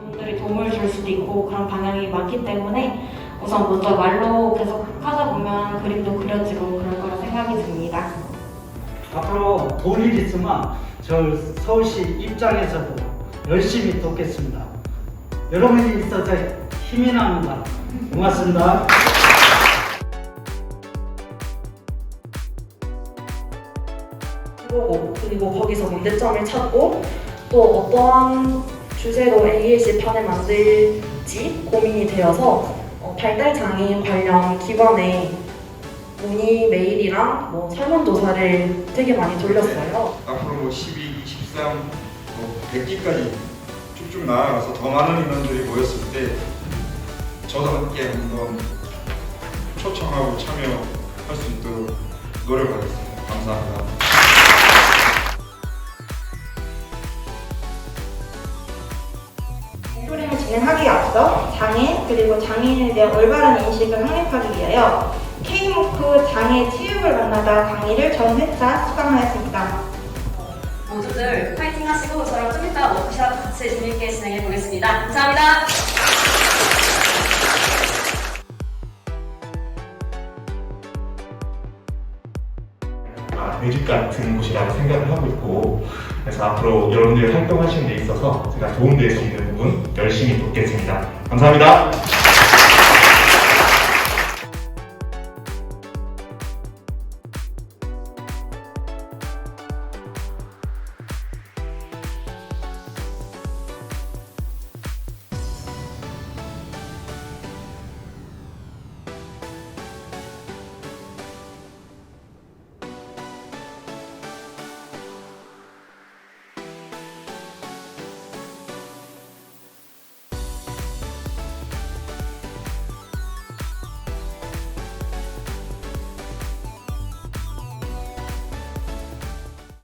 분들이 도움을 줄 수도 있고 그런 방향이 많기 때문에 우선 먼저 말로 계속 하다 보면 그림도 그려지고 그럴 거라 생각이 듭니다. 앞으로 도울 일 있으면 저 서울시 입장에서도 열심히 돕겠습니다. 여러분이 있어서 힘이 납니다. 고맙습니다. 그리고 거기서 문제점을 찾고 또 어떠한 주제로 AAC 판을 만들지 고민이 되어서 어, 발달 장애인 관련 기관에 문의 메일이랑 뭐 설문조사를 되게 많이 돌렸어요. 앞으로 뭐 12, 23, 뭐 100기까지 쭉쭉 나아가서 더 많은 인원들이 모였을 때 저도 함께 한번 초청하고 참여할 수 있도록 노력하겠습니다. 감사합니다. 프로그램을 진행하기에 앞서 장애 그리고 장애인에 대한 올바른 인식을 확립하기 위하여 K모크 장애 치유를 만나다 강의를 전 회차 수강하였습니다. 모두들 파이팅 하시고 저랑 좀 이따 워크샵 같이 재밌게 진행해 보겠습니다. 감사합니다. 아, 내집 같은 곳이라고 생각을 하고 있고 그래서 앞으로 여러분들이 활동하시는 데 있어서 제가 도움될 수 있는 부분 열심히 돕겠습니다. 감사합니다.